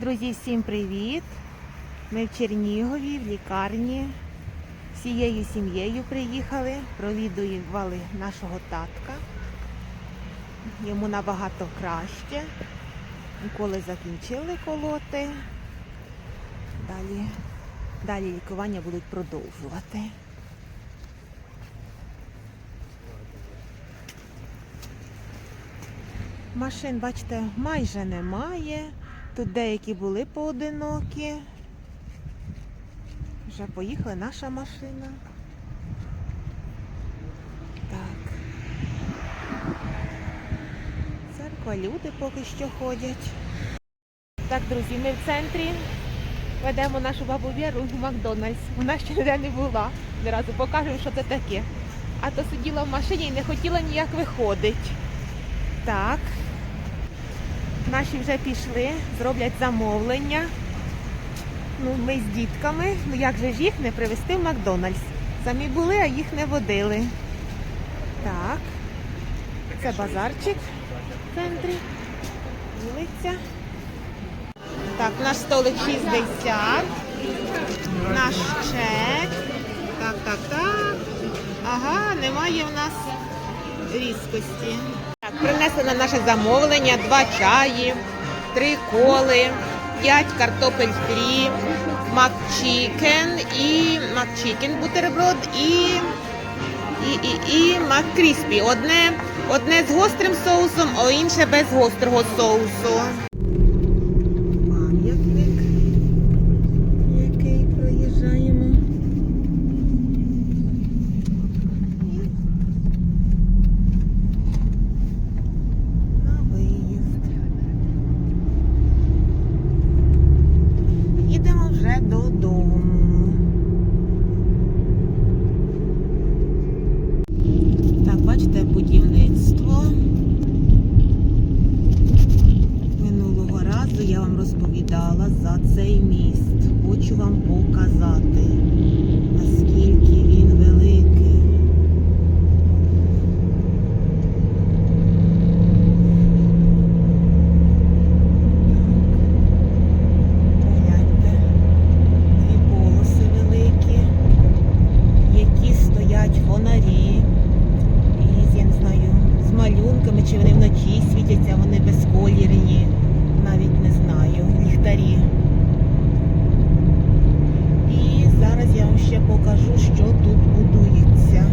Друзі, всім привіт! Ми в Чернігові, в лікарні. Всією сім'єю приїхали, провідували нашого татка. Йому набагато краще. Коли закінчили колоти, далі, далі лікування будуть продовжувати. Машин, бачите, майже немає. Тут деякі були поодинокі. Вже поїхала наша машина. Так. Церква, люди поки що ходять. Так, друзі, ми в центрі ведемо нашу бабу Віру в Макдональдс. Вона ще ніде не була. Одразу покажемо, що це таке. А то сиділа в машині і не хотіла ніяк виходити. Так. Наші вже пішли, зроблять замовлення. Ну, ми з дітками. Ну як же ж їх не привезти в Макдональдс? Самі були, а їх не водили. Так. Це базарчик в центрі. Вулиця. Так, наш столик 60. Наш чек. Так, так, так. Ага, немає в нас різкості. Принесли на наше замовлення два чаї, три коли, п'ять картопель фрі, макчікен і макчікен бутерброд і, і, і, і маккріспі. Одне, одне з гострим соусом, а інше без гострого соусу. Пам'ятник, який проїжджаємо. На виїзд. Їдемо вже додому. Так, бачите, будівництво. Минулого разу я вам розповідала за цей міст. Хочу вам показати, наскільки він великий. Погляньте, дві полоси великі, які стоять фонарі. І я не знаю, з малюнками, чи вони вночі світяться, вони безколірні. Навіть не знаю, ліхтарі. І зараз я вам ще покажу, що тут будується.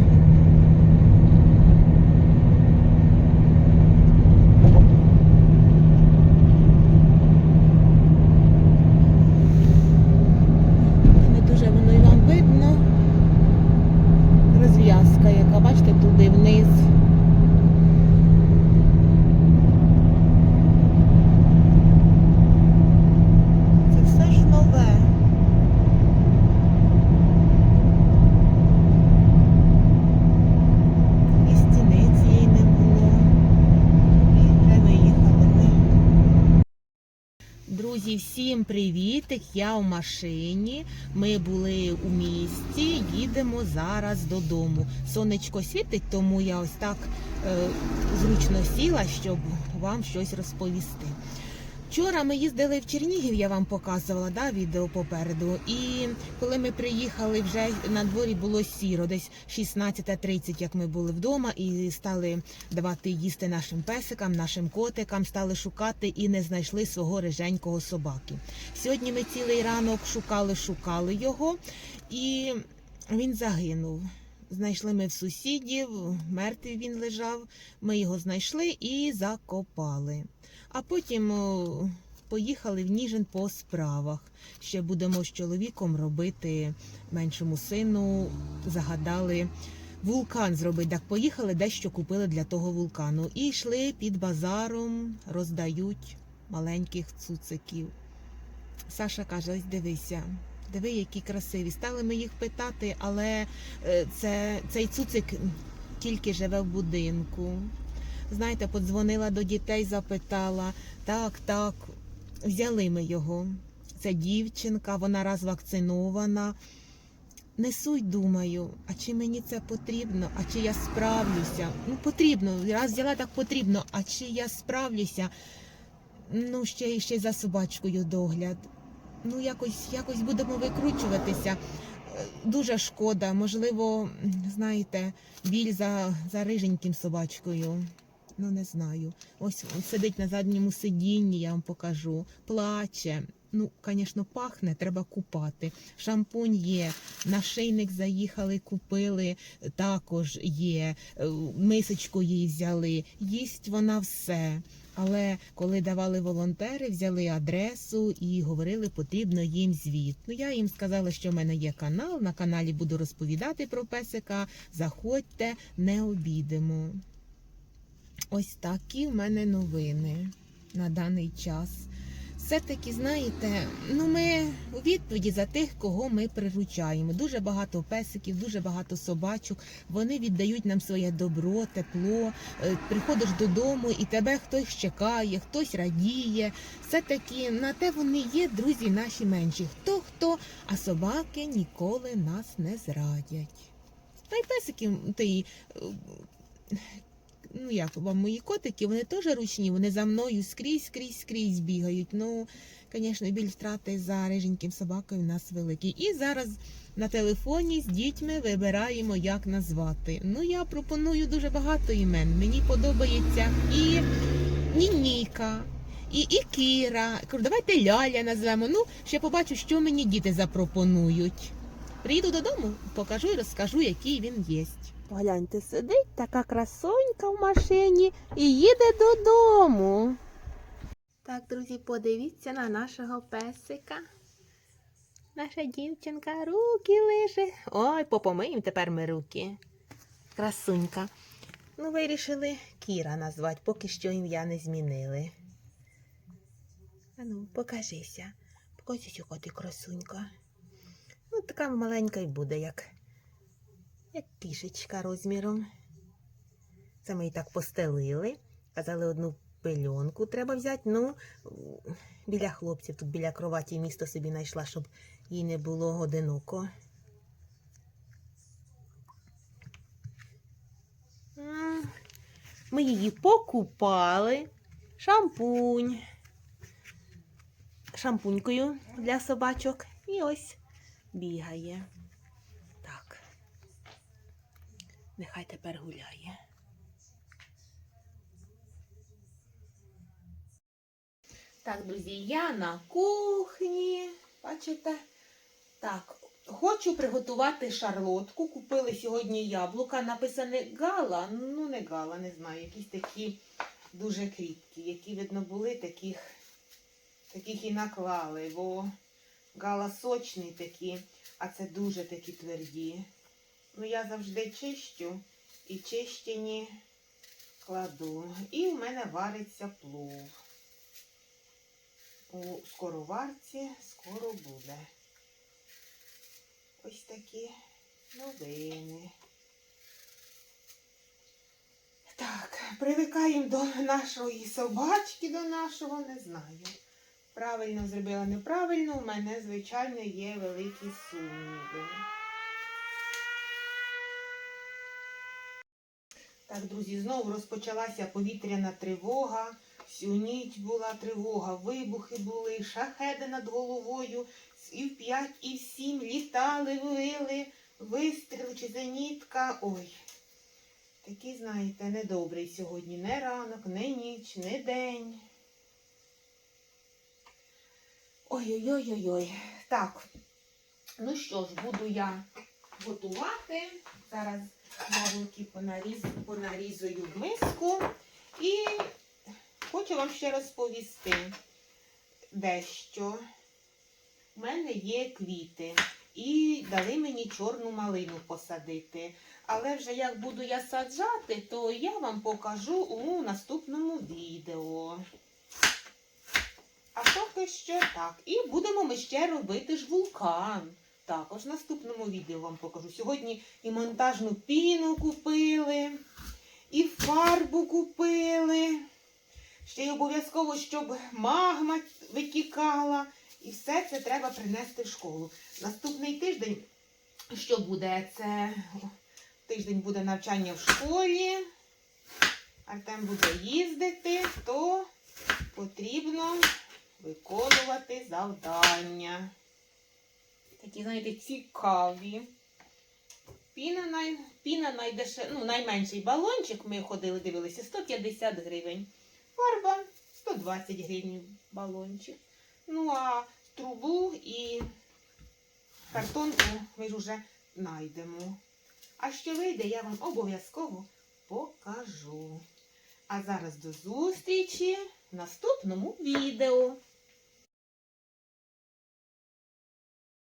Не дуже воно і вам видно. Розв'язка, яка, бачите, туди вниз. Це все ж нове. І стіни цієї не було. І вже виїхали ми. Друзі, всім привітик! Я в машині. Ми були у місті, їдемо зараз додому. Сонечко світить, тому я ось так е, зручно сіла, щоб вам щось розповісти. Вчора ми їздили в Чернігів, я вам показувала да, відео попереду. І коли ми приїхали, вже на дворі було сіро, десь 16.30, як ми були вдома, і стали давати їсти нашим песикам, нашим котикам, стали шукати і не знайшли свого риженького собаки. Сьогодні ми цілий ранок шукали, шукали його, і він загинув. Знайшли ми в сусідів, мертвий він лежав. Ми його знайшли і закопали. А потім поїхали в Ніжин по справах. Ще будемо з чоловіком робити меншому сину. Загадали вулкан зробити. Так поїхали, дещо купили для того вулкану. І йшли під базаром, роздають маленьких цуциків. Саша каже: ось дивися. Диви, які красиві. Стали ми їх питати, але е, це, цей цуцик тільки живе в будинку. Знаєте, подзвонила до дітей, запитала, так, так, взяли ми його. Це дівчинка, вона раз вакцинована. Несуть, думаю, а чи мені це потрібно, а чи я справлюся? Ну, потрібно, раз взяла, так потрібно, а чи я справлюся? Ну, ще і ще за собачкою догляд. Ну, якось, якось будемо викручуватися. Дуже шкода, можливо, знаєте, біль за, за риженьким собачкою. Ну, не знаю. Ось сидить на задньому сидінні, я вам покажу. Плаче. Ну, звісно, пахне, треба купати. Шампунь є, нашийник заїхали, купили, також є. Е, Мисочку їй взяли. Їсть вона все. Але коли давали волонтери, взяли адресу і говорили, потрібно їм звіт. Ну я їм сказала, що в мене є канал. На каналі буду розповідати про песика. Заходьте, не обідемо. Ось такі в мене новини на даний час. Все-таки, знаєте, ну ми у відповіді за тих, кого ми приручаємо. Дуже багато песиків, дуже багато собачок. Вони віддають нам своє добро, тепло. Е, Приходиш додому і тебе хтось чекає, хтось радіє. Все-таки на те вони є, друзі наші менші. Хто хто, а собаки ніколи нас не зрадять. Та й песики, й е, ну як вам мої котики, вони теж ручні, вони за мною скрізь, скрізь, скрізь бігають. Ну, звісно, біль втрати за риженьким собакою у нас великий. І зараз на телефоні з дітьми вибираємо, як назвати. Ну, я пропоную дуже багато імен. Мені подобається і Нініка. І, і Кіра. Давайте Ляля назвемо. Ну, ще побачу, що мені діти запропонують. Приїду додому, покажу і розкажу, який він єсть. Погляньте, сидить така красонька в машині і їде додому. Так, друзі, подивіться на нашого песика. Наша дівчинка руки лише. Ой, попомиємо тепер ми руки. Красунька. Ну, вирішили Кіра назвати, поки що ім'я не змінили. Ану, покажися. Покажися, яка ти красунька. Ну, така маленька й буде, як як кішечка розміром. Це ми і так постелили. Казали, одну пельонку треба взяти. Ну, біля хлопців, тут біля кроваті місто собі знайшла, щоб їй не було одиноко. Ми її покупали. Шампунь. Шампунькою для собачок. І ось бігає. Так. Нехай тепер гуляє. Так, друзі, я на кухні. Бачите? Так, хочу приготувати шарлотку. Купили сьогодні яблука. Написане гала. Ну, не гала, не знаю. Якісь такі дуже кріпкі. Які, видно, були, таких, таких і наклали, бо гала сочні такі, а це дуже такі тверді. Ну, я завжди чищу і чищені кладу. І в мене вариться плов. У скороварці скоро буде. Ось такі новини. Так, привикаємо до нашої собачки, до нашого, не знаю. Правильно зробила, неправильно, у мене, звичайно, є великі сумніви. Так, друзі, знову розпочалася повітряна тривога. Всю ніч була тривога, вибухи були, шахеди над головою. І в п'ять, і в сім літали, вили, вистріли чи зенітка. Ой, такий, знаєте, недобрий сьогодні. Не ранок, не ніч, не день. Ой-ой-ой-ой-ой. Так, ну що ж, буду я готувати. Зараз яблуки понаріз, понарізую в миску. І хочу вам ще розповісти дещо. У мене є квіти. І дали мені чорну малину посадити. Але вже як буду я саджати, то я вам покажу у наступному відео. А поки що так. І будемо ми ще робити ж вулкан. Також в наступному відео вам покажу. Сьогодні і монтажну піну купили, і фарбу купили. Ще й обов'язково, щоб магма витікала. І все це треба принести в школу. Наступний тиждень, що буде? Це тиждень буде навчання в школі. Артем буде їздити, то потрібно виконувати завдання. Такі, знаєте, цікаві. Піна, най... Піна найдеше... ну, найменший балончик, ми ходили, дивилися, 150 гривень. Фарба 120 гривень балончик. Ну, а трубу і картонку ми ж уже знайдемо. А що вийде, я вам обов'язково покажу. А зараз до зустрічі в наступному відео.